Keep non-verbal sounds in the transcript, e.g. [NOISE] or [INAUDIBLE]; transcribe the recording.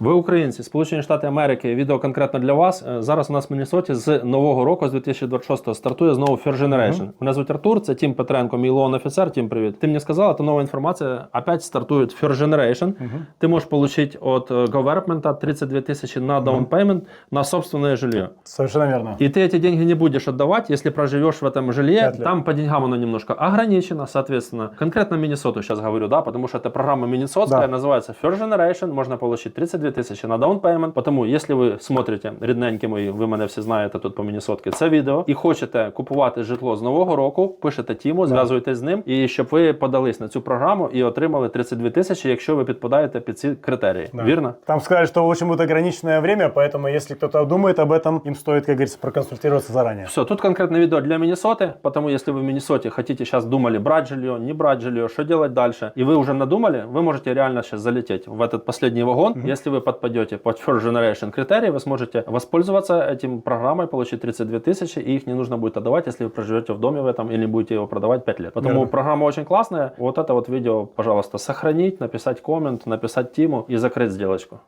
Ви українці, Сполучені Штати Америки, відео конкретно для вас. Е, Зараз у нас в Міннесоті з нового року, з 2026 стартує знову First Generation. Мене звуть Артур, це Тім Петренко, мій лоун офіцер. Тім, привіт. Ти мені сказала, це нова інформація. Опять стартує First Generation. Ти можеш отримати від е, government 32 тисячі на down payment на собственное жилье. Совершенно верно. И ты эти деньги не будешь отдавать, если проживешь в этом жилье. Пять лет. Там по деньгам оно немножко ограничено, соответственно. Конкретно Миннесоту сейчас говорю, да, потому что эта программа Миннесотская, Да. называется First Generation, можно получить 32 тисячі на down payment. Потому, если ви смотрите, рідненькі мої, ви мене всі знаєте тут по Міннесотки, це відео, і хочете купувати житло з нового року, пишете Тіму, зв'язуєтесь з ним, і щоб ви подались на цю програму і отримали 32 тисячі, якщо ви підпадаєте під ці критерії. Да. Вірно? Там сказали, что очень будет ограниченное время, поэтому если кто-то думает об этом, им стоит, как говорится, проконсультироваться заранее. Все, тут конкретное видео для Миннесоты, потому если вы в Миннесоте хотите сейчас думали брать жилье, не брать жилье, что делать дальше, и вы уже надумали, вы можете реально сейчас залететь в этот последний вагон. Если вы подпадете под [LAUGHS] First Generation критерии, вы сможете воспользоваться этим программой, получить 32 тысячи, и их не нужно будет отдавать, если вы проживете в доме в этом или будете его продавать 5 лет. Потому Верно. программа очень классная. Вот это вот видео, пожалуйста, сохранить, написать коммент, написать Тиму и закрыть сделочку.